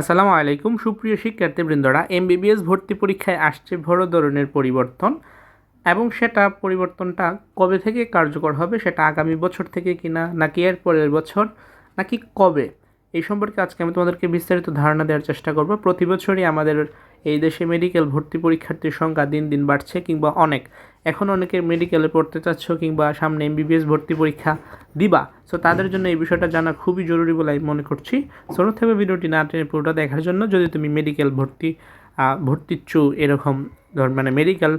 আসসালামু আলাইকুম। সুপ্রিয় শিক্ষার্থীবৃন্দরা এমবিবিএস ভর্তি পরীক্ষায় আসছে বড় ধরনের পরিবর্তন এবং সেটা পরিবর্তনটা কবে থেকে কার্যকর হবে, সেটা আগামী বছর থেকে কিনা, নাকি এর পরের বছর, নাকি কবে? এই সম্পর্কে আজকে আমি তোমাদেরকে বিস্তারিত ধারণা দেওয়ার চেষ্টা করব। প্রতি বছরই আমাদের এই দেশে মেডিকেল ভর্তি পরীক্ষার্থীর সংখ্যা দিন দিন বাড়ছে কিংবা অনেক। এখন অনেকে মেডিকেলে পড়তে চাচ্ছ কিংবা সামনে এমবিবিএস ভর্তি পরীক্ষা দিবা। সো তাদের জন্য এই বিষয়টা জানা খুবই জরুরি বলে আমি মনে করছি। ছোটো থেকে ভিডিওটি না টেনে পুরোটা দেখার জন্য। যদি তুমি মেডিকেল ভর্তি ভর্তিচ্ছু এরকম ধর মানে মেডিকেল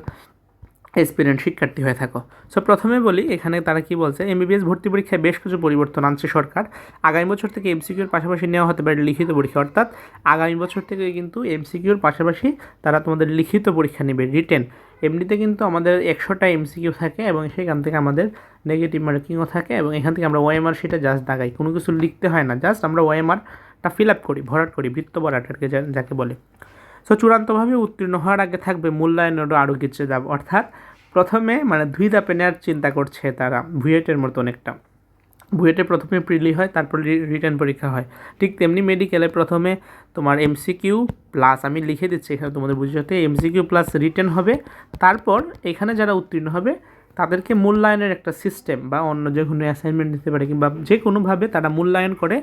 এক্সপিরিয়েন্স শিক্ষার্থী হয়ে থাকো। সো প্রথমে বলি, এখানে তারা কি বলছে এমবিবিএস ভর্তি পরীক্ষায় বেশ কিছু পরিবর্তন আনছে সরকার। আগামী বছর থেকে এমসিকিউর পাশাপাশি নেওয়া হতে পারে লিখিত পরীক্ষা, অর্থাৎ আগামী বছর থেকে কিন্তু এমসিকিউর পাশাপাশি তারা তোমাদের লিখিত পরীক্ষা নেবে রিটেন এমনিতে কিন্তু আমাদের একশোটা এমসিকিউ থাকে এবং সেখান থেকে আমাদের নেগেটিভ মার্কিংও থাকে এবং এখান থেকে আমরা ওএমআর সেটা জাস্ট দাগাই। কোনো কিছু লিখতে হয় না জাস্ট আমরা ওএমআরটা ফিল আপ করি, ভরাট করি, বৃত্ত ভরাটাকে যা- যাকে বলে। সো চূড়ান্তভাবে উত্তীর্ণ হওয়ার আগে থাকবে মূল্যায়নেরও আরও কিছু দাব অর্থাৎ প্রথমে মানে দুই ধাপে নেওয়ার চিন্তা করছে তারা ভুয়েটের মতো অনেকটা। বুয়েটে প্রথমে প্রিলি হয়, তারপর রিটার্ন পরীক্ষা হয়। ঠিক তেমনি মেডিকেলে প্রথমে তোমার এমসিকিউ প্লাস আমি লিখে দিচ্ছি এখানে তোমাদের বুঝতে এমসিকিউ প্লাস রিটার্ন হবে। তারপর এখানে যারা উত্তীর্ণ হবে, তাদেরকে মূল্যায়নের একটা সিস্টেম বা অন্য যে কোনো অ্যাসাইনমেন্ট দিতে পারে কিংবা যে কোনোভাবে তারা মূল্যায়ন করে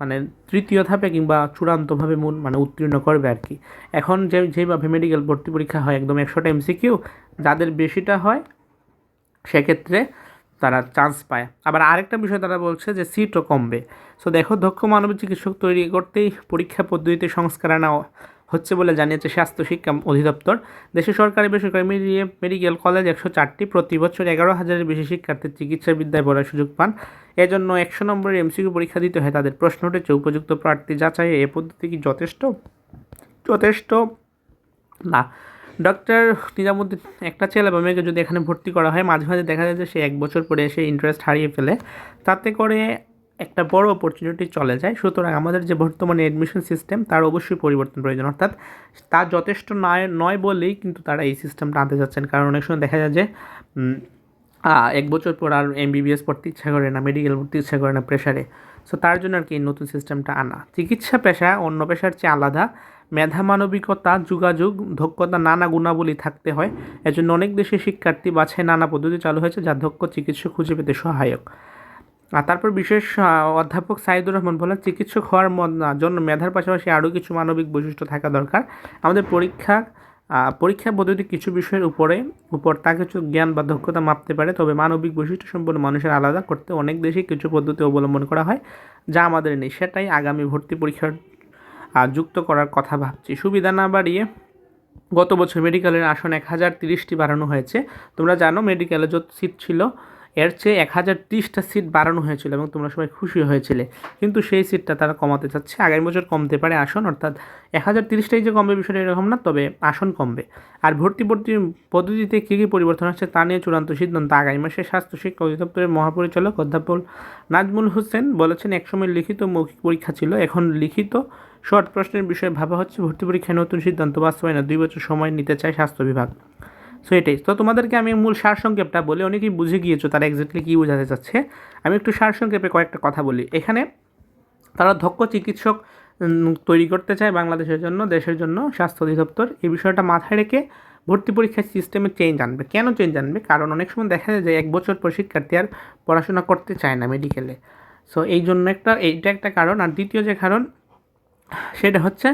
মানে তৃতীয় ধাপে কিংবা চূড়ান্তভাবে মূল মানে উত্তীর্ণ করবে আর কি। এখন যে, যেভাবে মেডিকেল ভর্তি পরীক্ষা হয় একদম একশোটা এমসিকিউ যাদের বেশিটা হয়, সেক্ষেত্রে তারা চান্স পায়। আবার আরেকটা বিষয় তারা বলছে যে সিটও কমবে। সো দেখো, দক্ষ মানবিক চিকিৎসক তৈরি করতেই পরীক্ষা পদ্ধতিতে সংস্কার আনা হচ্ছে বলে জানিয়েছে স্বাস্থ্য শিক্ষা অধিদপ্তর। দেশে সরকারি বেসরকারি মিলিয়ে মেডিকেল কলেজ একশো চারটি প্রতি বছর এগারো হাজারের বেশি শিক্ষার্থী চিকিৎসা বিদ্যায় পড়ার সুযোগ পান। এজন্য একশো নম্বরের এমসিকিউ পরীক্ষা দিতে হয় তাদের প্রশ্ন উঠেছে। উপযুক্ত প্রার্থী যাচাই এ পদ্ধতি কি যথেষ্ট? যথেষ্ট না। ডক্টর নিজামুদ্দিন, একটা ছেলে বা মেয়েকে যদি এখানে ভর্তি করা হয়, মাঝে মাঝে দেখা যায় যে সে এক বছর পরে এসে ইন্টারেস্ট হারিয়ে ফেলে। তাতে করে একটা বড় অপরচুনিটি চলে যায়। সুতরাং আমাদের যে বর্তমানে অ্যাডমিশন সিস্টেম তার অবশ্যই পরিবর্তন প্রয়োজন। অর্থাৎ তা যথেষ্ট নয় নয় বলেই কিন্তু তারা এই সিস্টেমটা আনতে যাচ্ছেন। কারণ অনেক সময় দেখা যায় যে এক বছর পর আর এম এমবিবিএস পড়তে ইচ্ছা করে না মেডিকেল পড়তে ইচ্ছা করে না প্রেশারে সো তার জন্য আর কি নতুন সিস্টেমটা আনা। চিকিৎসা পেশা অন্য পেশার চেয়ে আলাদা। মেধা মানবিকতা, যোগাযোগ, দক্ষতা, নানা গুণাবলী থাকতে হয়। এজন্য অনেক দেশে শিক্ষার্থী বাছাই নানা পদ্ধতি চালু হয়েছে, যা দক্ষ চিকিৎসক খুঁজে পেতে সহায়ক। আর তারপর বিশেষ অধ্যাপক সাইদুর রহমান বলেন, চিকিৎসক হওয়ার জন্য মেধার পাশাপাশি আরও কিছু মানবিক বৈশিষ্ট্য থাকা দরকার। আমাদের পরীক্ষা পরীক্ষা পদ্ধতি কিছু বিষয়ের উপরে, উপর তা কিছু জ্ঞান বা দক্ষতা মাপতে পারে, তবে মানবিক বৈশিষ্ট্য সম্পন্ন মানুষের আলাদা। করতে অনেক দেশেই কিছু পদ্ধতি অবলম্বন করা হয়, যা আমাদের নেই। সেটাই আগামী ভর্তি পরীক্ষার যুক্ত করার কথা ভাবছি। সুবিধা না বাড়িয়ে গত বছর মেডিকেলের আসন এক হাজার তিরিশটি বাড়ানো হয়েছে। তোমরা জানো, মেডিকেলে যত সিট ছিল এর চেয়ে এক হাজার তিরিশটা সিট বাড়ানো হয়েছিল এবং তোমরা সবাই খুশি হয়েছিলে। কিন্তু সেই সিটটা তারা কমাতে চাচ্ছে। আগামী বছর কমতে পারে আসন, অর্থাৎ এক হাজার তিরিশটাই যে কমবে বিষয়টা এরকম না, তবে আসন কমবে। আর ভর্তি ভর্তি পদ্ধতিতে কী কী পরিবর্তন আসছে তা নিয়ে চূড়ান্ত সিদ্ধান্ত আগামী মাসে স্বাস্থ্য শিক্ষা অধিদপ্তরের মহাপরিচালক অধ্যাপক নাজমুল হোসেন বলেছেন, একসময় লিখিত মৌখিক পরীক্ষা ছিল, এখন লিখিত শর্ট প্রশ্নের বিষয়ে ভাবা হচ্ছে। ভর্তি পরীক্ষায় নতুন সিদ্ধান্ত বাস্তবায়নে দুই বছর সময় নিতে চায় স্বাস্থ্য বিভাগ। সো এটাই তো তোমাদেরকে আমি মূল সারসংক্ষেপটা বলে। অনেকেই বুঝে গিয়েছো তারা এক্স্যাক্টলি কী বোঝাতে চাচ্ছে। আমি একটু সারসংক্ষেপে কয়েকটা কথা বলি। এখানে তারা দক্ষ চিকিৎসক তৈরি করতে চায় বাংলাদেশের জন্য, দেশের জন্য স্বাস্থ্য অধিদপ্তর। এই বিষয়টা মাথায় রেখে ভর্তি পরীক্ষার সিস্টেমে চেঞ্জ আনবে। কেন চেঞ্জ আনবে? কারণ অনেক সময় দেখা যায় যে এক বছর পর শিক্ষার্থী আর পড়াশোনা করতে চায় না মেডিকেলে সো এই জন্য একটা, এইটা একটা কারণ। আর দ্বিতীয় যে কারণ, সেটা হচ্ছে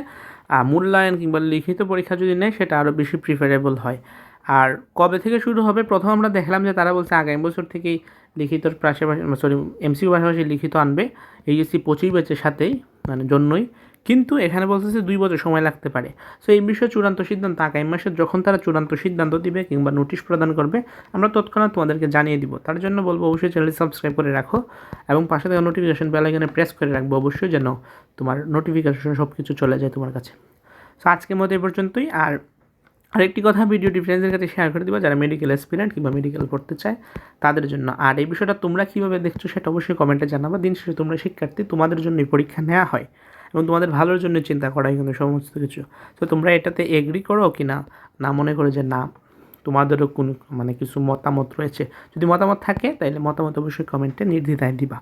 মূল্যায়ন কিংবা লিখিত পরীক্ষা যদি নেয়, সেটা আরও বেশি প্রিফারেবল হয়। আর কবে থেকে শুরু হবে? প্রথম আমরা দেখলাম যে তারা বলছে আগামী বছর থেকেই লিখিতর পাশাপাশি সরি এমসিউ পাশাপাশি লিখিত আনবে। এইচএসসি পঁচিশ ব্যাচের সাথেই মানে জন্যই। কিন্তু এখানে বলতেছে দুই বছর সময় লাগতে পারে। সো এই বিষয়ে চূড়ান্ত সিদ্ধান্ত আগামী মাসে যখন তারা চূড়ান্ত সিদ্ধান্ত দিবে কিংবা নোটিশ প্রদান করবে, আমরা তৎক্ষণাৎ তোমাদেরকে জানিয়ে দিব। তার জন্য বলব অবশ্যই চ্যানেল সাবস্ক্রাইব করে রাখো এবং পাশে থাকা নোটিফিকেশন বেল এখানে প্রেস করে রাখব অবশ্যই যেন তোমার নোটিফিকেশন সব কিছু চলে যায় তোমার কাছে। সো আজকের মতো এই পর্যন্তই। আর আরেকটি কথা ভিডিওটি ফ্রেন্ডসদের কাছে শেয়ার করে দিবা, যারা মেডিকেল অ্যাসপিরেন্ট কিংবা মেডিকেল পড়তে চায়, তাদের জন্য। আর এই বিষয়টা তোমরা কীভাবে দেখছ সেটা অবশ্যই কমেন্টে জানাবা। দিন শেষে তোমরা শিক্ষার্থী, তোমাদের জন্য এই পরীক্ষা নেওয়া হয় এবং তোমাদের ভালোর জন্য চিন্তা করাই কিন্তু সমস্ত কিছু। তো তোমরা এটাতে এগ্রি করো কি না না মনে করো যে না, তোমাদেরও কোনো মানে কিছু মতামত রয়েছে। যদি মতামত থাকে তাহলে মতামত অবশ্যই কমেন্টে নির্দ্বিধায় দিবা।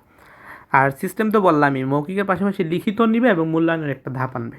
আর সিস্টেম তো বললামই, মৌখিকের পাশাপাশি লিখিত নিবে এবং মূল্যায়নের একটা ধাপ আনবে।